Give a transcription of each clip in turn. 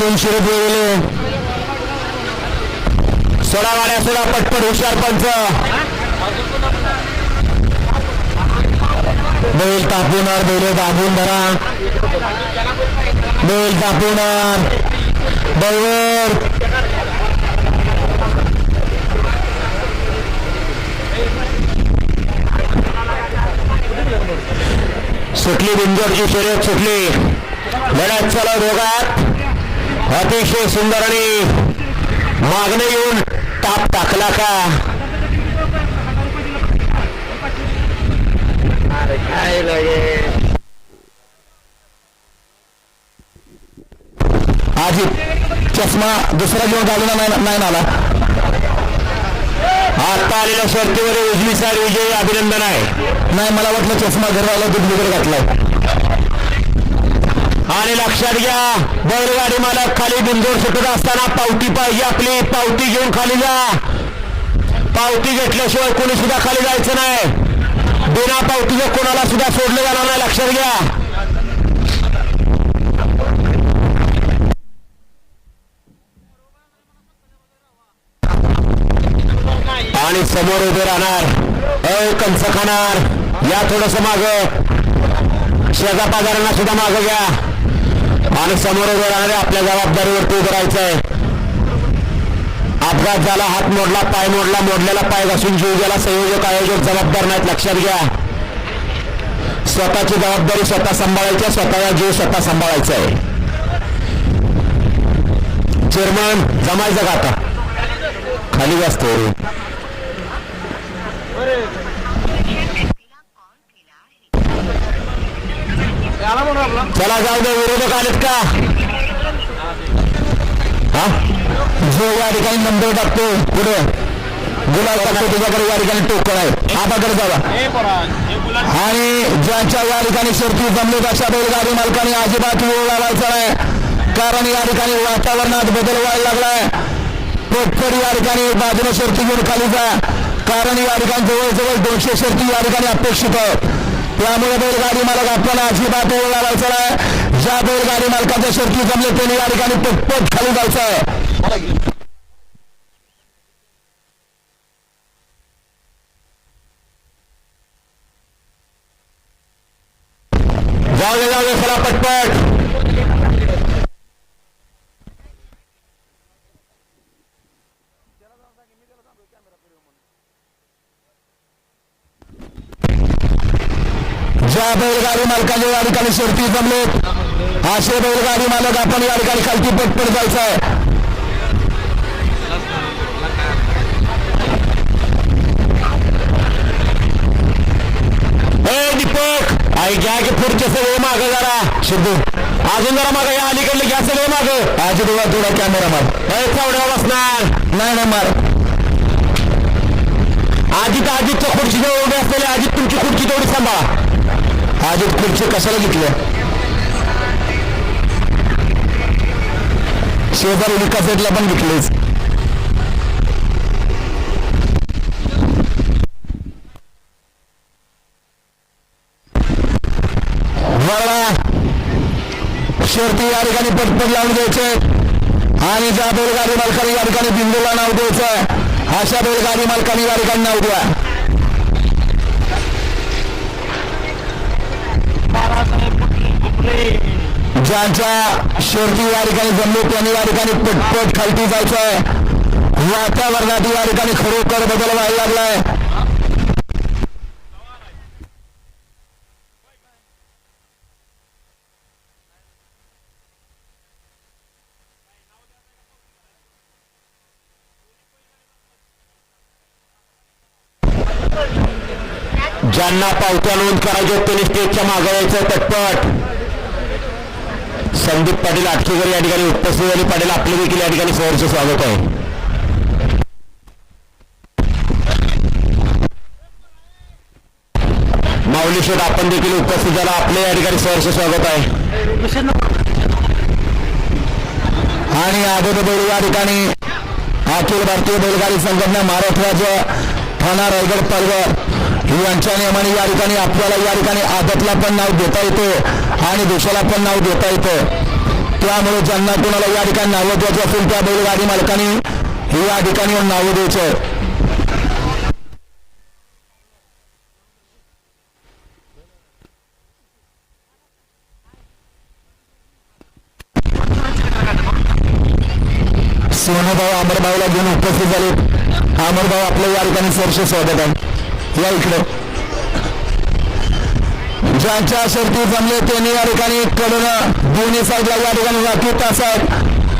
दोनशे शिरत गेले. सोडा गाड्या सोडा पटपट हुशार पंच. बैल तापवणार बैल दाबून धरा. बैल तापवणार. बैवर सुटली बिंजोरची शर्यत सुटली. लढ्यात चला दोघात. अतिशय सुंदर आणि मागणं येऊन ताप टाकला का? आजी चष्मा दुसरा घेऊन घालून नाही नाही आला. आता आलेल्या शर्तीवर उजवी साड विजयी अभिनंदन आहे. नाही मला वाटलं चष्मा घरवाला दूध वगैरे घातलाय. आणि लक्षात घ्या बैलगाडी मालक खाली बिंदोर सुटत असताना पावती पाहिजे आपली पावती घेऊन खाली जा. पावती घेतल्याशिवाय कोणी सुद्धा खाली जायचं नाही. बिना पावतीचं कोणाला सुद्धा सोडलं जाणार नाही लक्षात घ्या. आणि समोर उभे राहणार अ कंच खाणार या थोडस माग. शेजा पाजारांना सुद्धा माग घ्या. आणि समोर उभे राहणारे आपल्या जबाबदारीवरती उभं आहे. अपघात झाला हात मोडला पाय मोडला मोडलेला पाय घासून जीव गेला. संयोजक आयोजक जबाबदार नाहीत लक्षात घ्या. स्वतःची जबाबदारी स्वतः सांभाळायची आहे, स्वतःचा जीव स्वतः सांभाळायचा आहे. चेअरमन जमायचं का आता? खाली जास्त चला जाऊ दे विरोधक आलेत का? हा? जो या ठिकाणी नंबर टाकतो पुढे. गुलाब टाकतो त्याच्याकडे या ठिकाणी टोकन आहे. आबाकडे जावा. आणि ज्यांच्या या ठिकाणी शर्ती जमलेत अशा बैलगाडी मालकाने अजिबात वेळ लावायचा नाही. कारण या ठिकाणी वातावरणात बदल व्हायला लागलाय. पोटफड या ठिकाणी बाजूने शर्ती घेऊन खाली जा. कारण या ठिकाणी जवळजवळ दोनशे शर्ती या ठिकाणी अपेक्षित आहेत. बैलगाडी मालक आपल्याला अजिबात वेळ लावायचा बैलगाडी मालकाच्या शर्ती जमले पटपट खाली आहे जाऊ चला पटपट ज्या बैलगाडी मालकाच्या या ठिकाणी शर्ती जमलेत असे बैलगाडी मालक आपण या ठिकाणी खालती पटपट जायचं आहे दीपक आई घ्या की पुढचे सगळे माग जरा. सिद्धू अजून जरा माग या अलीकडले घ्या सगळे माग. आजी तुला थोडा कॅमेरा मार. चवड्या बसणार. नाही ना मार. आजी तर आजीच्या खुर्ची जवळ उभे असलेले आजी तुमची खुर्ची तेवढी सांभाळा. आज एक पिक्चर कशाला घेतलं शेजारी विकासेटला पण घेतलेच वळा या ठिकाणी पटपट लावून द्यायचे आणि ज्या बैलगाडी मालकाने या ठिकाणी बिंदूला नाव द्यायचं अशा बैलगाडी मालकाने या ठिकाणी नाव द्या. ज्यांच्या शेवटी या ठिकाणी जमले त्यांनी या ठिकाणी पटपट खालती जायचं वातावरणात या ठिकाणी खरोखर बदल व्हायला लागलाय. ज्यांना पावत्या नोंद करायचे त्यांनी स्टेजच्या मागायचं पटपट. संदीप पाटील आटकेकर या ठिकाणी उपस्थित झाले पाटील आपले देखील या ठिकाणी सहर्ष स्वागत आहे. माऊली शेठ आपण देखील उपस्थित झाला. आपले या ठिकाणी सहर्ष स्वागत आहे. आणि आदत बैल या ठिकाणी अखिल भारतीय बैलगाडी संघटना महाराष्ट्राच्या ठाणा रायगड पालघर यांच्या नियमाने या ठिकाणी आपल्याला या ठिकाणी आदतला पण नाव देता येतं आणि देशाला पण नाव देता येतं. त्यामुळे ज्यांना कोणाला या ठिकाणी नावं द्यायची असेल त्या बैलगाडी मालकांनी हे या ठिकाणी नावं द्यायचं. सोनभाऊ अमरभाऊला घेऊन उपस्थित झाले. अमरभाऊ आपल्या या ठिकाणी सरसे स्वागत आहे. या इकडं. ज्यांच्या शर्ती जमले त्यांनी या ठिकाणी कडून दोन्ही साईडला या ठिकाणी राखीव तास आहेत.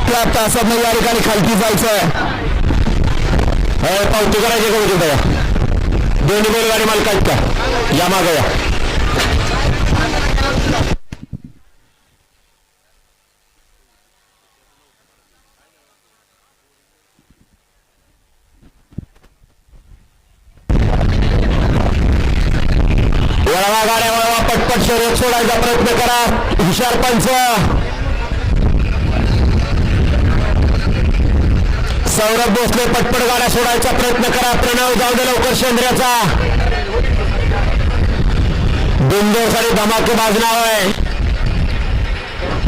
त्या तासात या ठिकाणी खालती जायचं आहे पावती करायची का होती दोन्ही बैलगाडी मालकात का? या मागं या. वळवा शर्यत सोडायचा प्रयत्न करा. हुशार पंच. सौरभ भोसले पटपट गाड्या सोडायचा प्रयत्न करा. प्रणव जाऊ दे लवकर शेंद्र्याचा. बिंदोसाठी धमाके नाव आहे.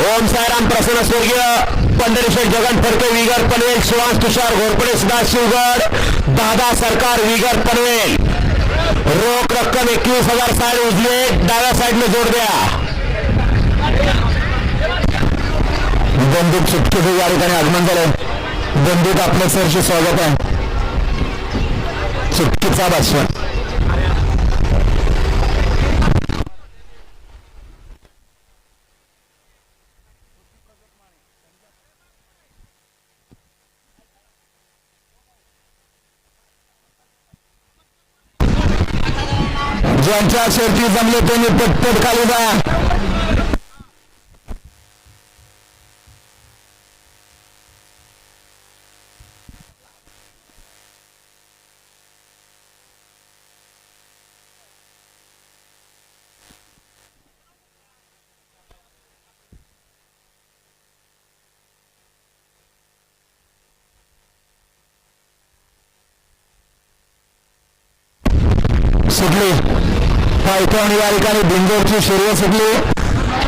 ओम सायराम प्रसन्न स्वर्गीय पंढरेश्वर जगन फडके विगर पनवेल शिवांश तुषार घोरपडे सदाशिवगड दादा सरकार विगर पनवेल. रोख रक्कम एकवीस हजार साईड उजले डाव्या साईडने जोड द्या. बंदूक सुटकेचं या ठिकाणी आगमन झालं बंदूक आपलं सरचे स्वागत आहे. सुटकीचा भाषण ज्यांच्या शर्ती जमले त्यांनी पटपट खाली जा. सुटली. पायथ्याहून या ठिकाणी बिंदोरची शर्यत सुटली.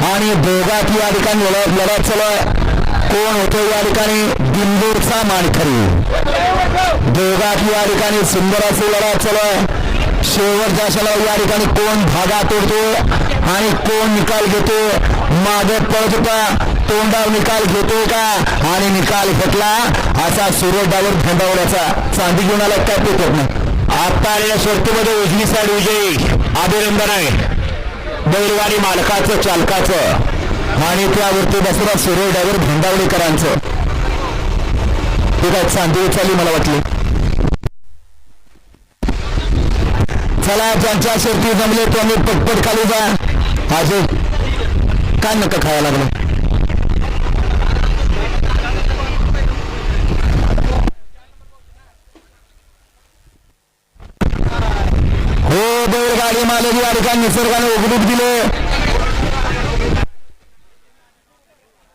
आणि दोघात या ठिकाणी लढत लढत चालू कोण होतो या ठिकाणी? बिंदूरचा मानखरी दोघात या ठिकाणी सुंदर असे लढत चालू शेवटच्या शाला या ठिकाणी कोण धागा तोडतो आणि कोण निकाल घेतो? मागे पळत होता. तोंडावर निकाल घेतोय का? आणि निकाल घेतला असा सुरेडावर थंडावण्याचा चांदी घेऊन आला काय ते नाही. आता आलेल्या शर्तीमध्ये उजवी साईड विजयी. अभिनंदन आहे. बैलगाडी मालकाचं चालकाचं. आणि त्यावरती बसला सुरेश ड्रायव्हर भंडावळीकरांचं. ते काय चांदी उचलली मला वाटली. चला ज्यांच्या शर्ती जमले त्यांनी पटपट खाली जा. अजून काय नका खायला लागलं? हो बैलगाडी या ठिकाणी निसर्गाने उघडूक दिले.